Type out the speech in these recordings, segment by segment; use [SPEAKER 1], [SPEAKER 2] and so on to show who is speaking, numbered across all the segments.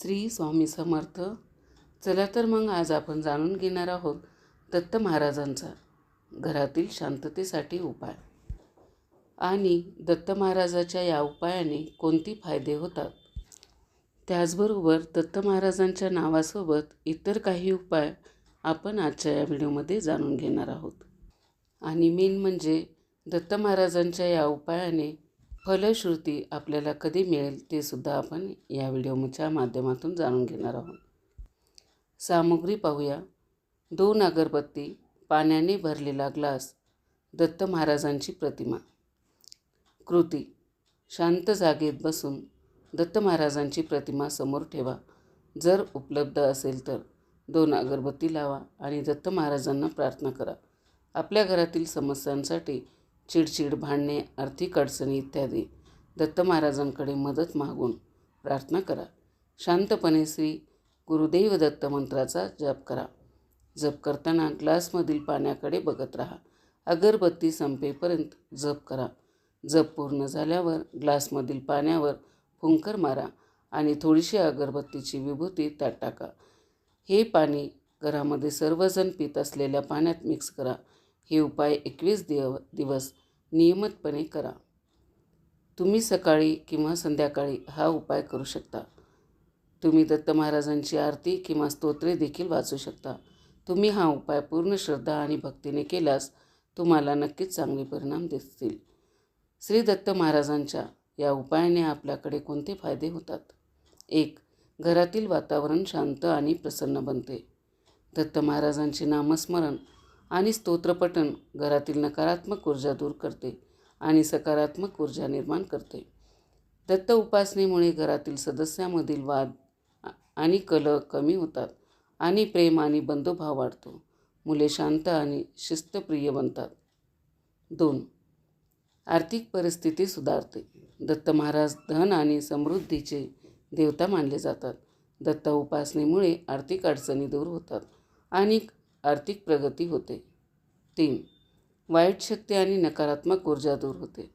[SPEAKER 1] श्री स्वामी समर्थ. चला तर मग आज आपण जाणून घेणार आहोत दत्त महाराजांचा घरातील शांततेसाठी उपाय. आणि दत्त महाराजाच्या या उपायाने कोणती फायदे होतात? त्याचबरोबर दत्त महाराजांच्या नावासोबत इतर काही उपाय आपण आजच्या या व्हिडिओमध्ये जाणून घेणार आहोत. आणि मेन म्हणजे दत्त महाराजांच्या या उपायाने फलश्रुती आपल्याला कधी मिळेल ते सुद्धा आपण या व्हिडिओच्या माध्यमातून जाणून घेणार आहोत. सामुग्री पाहूया. दोन अगरबत्ती पाण्याने भरलेला ग्लास दत्त महाराजांची प्रतिमा. कृती. शांत जागेत बसून दत्त महाराजांची प्रतिमा समोर ठेवा. जर उपलब्ध असेल तर दोन अगरबत्ती लावा आणि दत्त महाराजांना प्रार्थना करा. आपल्या घरातील समस्यांसाठी चिडचिड भांडणे आर्थिक अडचणी इत्यादी दत्त महाराजांकडे मदत मागून प्रार्थना करा. शांतपणे श्री गुरुदेव दत्त मंत्राचा जप करा. जप करताना ग्लासमधील पाण्याकडे बघत राहा. अगरबत्ती संपेपर्यंत जप करा. जप पूर्ण झाल्यावर ग्लासमधील पाण्यावर फुंकर मारा आणि थोडीशी अगरबत्तीची विभूती त्यात टाका. हे पाणी घरामध्ये सर्वजण पित असलेल्या पाण्यात मिक्स करा. हे उपाय एकवीस दिव दिवस नियमितपणे करा. तुम्ही सकाळी किंवा संध्याकाळी हा उपाय करू शकता. तुम्ही दत्त महाराजांची आरती किंवा स्तोत्रे देखील वाचू शकता. तुम्ही हा उपाय पूर्ण श्रद्धा आणि भक्तीने केल्यास तुम्हाला नक्कीच चांगले परिणाम दिसतील. श्री दत्त महाराजांच्या या उपायाने आपल्याकडे कोणते फायदे होतात? एक घरातील वातावरण शांत आणि प्रसन्न बनते. दत्त महाराजांचे नामस्मरण आणि स्तोत्रपठण घरातील नकारात्मक ऊर्जा दूर करते आणि सकारात्मक ऊर्जा निर्माण करते. दत्त उपासनेमुळे घरातील सदस्यामधील वाद आणि कल कमी होतात आणि प्रेम आणि बंधुभाव वाढतो. मुले शांत आणि शिस्तप्रिय बनतात. दोन आर्थिक परिस्थिती सुधारते. दत्त महाराज धन आणि समृद्धीचे देवता मानले जातात. दत्त उपासनेमुळे आर्थिक अडचणी दूर होतात आणि आर्थिक प्रगती होते. तीन वाईट शक्ती आणि नकारात्मक ऊर्जा दूर होते.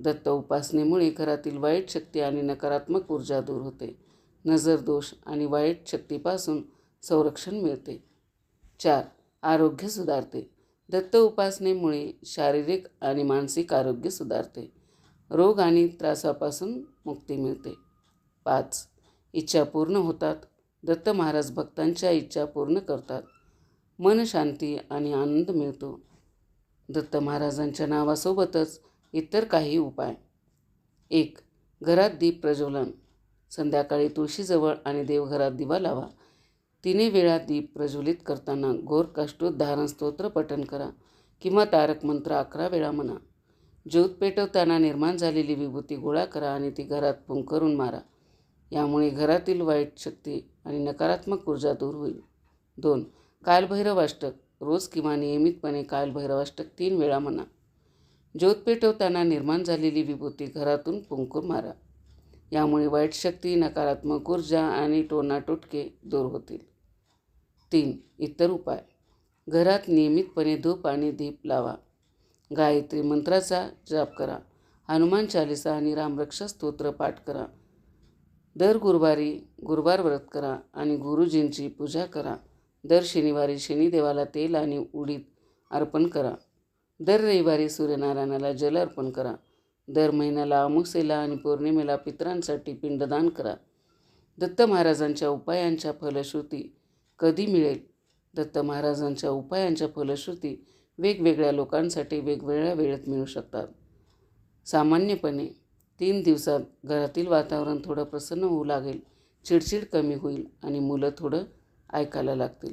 [SPEAKER 1] दत्त उपासनेमुळे घरातील वाईट शक्ती आणि नकारात्मक ऊर्जा दूर होते. नजर दोष आणि वाईट शक्तीपासून संरक्षण मिळते. चार आरोग्य सुधारते. दत्त उपासनेमुळे शारीरिक आणि मानसिक आरोग्य सुधारते. रोग आणि त्रासापासून मुक्ती मिळते. पाच इच्छा पूर्ण होतात. दत्त महाराज भक्तांच्या इच्छा पूर्ण करतात. मन शांती आणि आनंद मिळतो. दत्त महाराजांच्या नावासोबतच इतर काही उपाय. एक घरात दीप प्रज्वलन. संध्याकाळी तुळशीजवळ आणि देवघरात दिवा लावा. तिने वेळा दीप प्रज्वलित करताना घोर काष्टोद्धारण स्तोत्र पठण करा किंवा तारक मंत्र अकरा वेळा म्हणा. ज्योत पेटवताना निर्माण झालेली विभूती गोळा करा आणि ती घरात फुंकरून मारा. यामुळे घरातील वाईट शक्ती आणि नकारात्मक ऊर्जा दूर होईल. दोन कालभैरवाष्टक रोज किंवा नियमितपणे कालभैरवाष्टक तीन वेळा म्हणा. ज्योत पेटवताना निर्माण झालेली विभूती घरातून पुंकूर मारा. यामुळे वाईट शक्ती नकारात्मक ऊर्जा आणि टोनाटोटके दूर होतील. तीन इतर उपाय. घरात नियमितपणे धूप आणि दीप लावा. गायत्री मंत्राचा जाप करा. हनुमान चालिसा आणि रामरक्षा स्तोत्र पाठ करा. दर गुरुवारी गुरुवार व्रत करा आणि गुरुजींची पूजा करा. दर शनिवारी शनिदेवाला तेल आणि उडीद अर्पण करा. दर रविवारी सूर्यनारायणाला जल अर्पण करा. दर महिन्याला अमुसेला आणि पौर्णिमेला पितरांसाठी पिंडदान करा. दत्त महाराजांच्या उपायांच्या फलश्रुती कधी मिळेल? दत्त महाराजांच्या उपायांच्या फलश्रुती वेगवेगळ्या लोकांसाठी वेगवेगळ्या वेळेत मिळू शकतात. सामान्यपणे तीन दिवसात घरातील वातावरण थोडं प्रसन्न होऊ लागेल. चिडचिड कमी होईल आणि मुलं थोडं ऐकायला लागतील.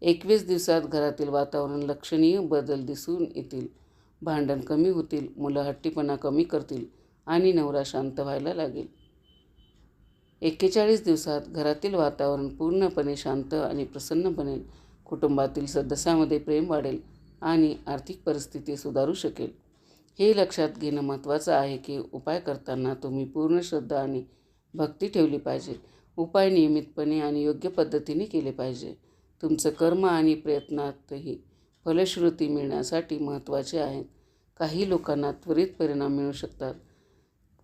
[SPEAKER 1] एकवीस दिवसात घरातील वातावरण लक्षणीय बदल दिसून येतील. भांडण कमी होतील मुलं हट्टीपणा कमी करतील आणि नवरा शांत व्हायला लागेल. एक्केचाळीस दिवसात घरातील वातावरण पूर्णपणे शांत आणि प्रसन्न बनेल. कुटुंबातील सदस्यामध्ये प्रेम वाढेल आणि आर्थिक परिस्थिती सुधारू शकेल. हे लक्षात घेणं महत्त्वाचं आहे की उपाय करताना तुम्ही पूर्ण श्रद्धा आणि भक्ती ठेवली पाहिजे. उपाय नियमितपणे आणि योग्य पद्धतीने केले पाहिजे. तुमचं कर्म आणि प्रयत्नातही फलश्रुती मिळण्यासाठी महत्त्वाचे आहेत. काही लोकांना त्वरित परिणाम मिळू शकतात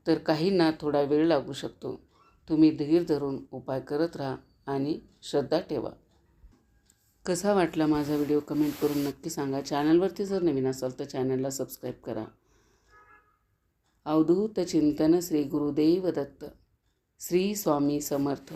[SPEAKER 1] तर काहींना थोडा वेळ लागू शकतो. तुम्ही धीर धरून उपाय करत राहा आणि श्रद्धा ठेवा. कसा वाटला माझा व्हिडिओ कमेंट करून नक्की सांगा. चॅनलवरती जर नवीन असाल तर चॅनलला सबस्क्राईब करा. अवधूत चिंतन श्री गुरुदेव दत्त. श्री स्वामी समर्थ.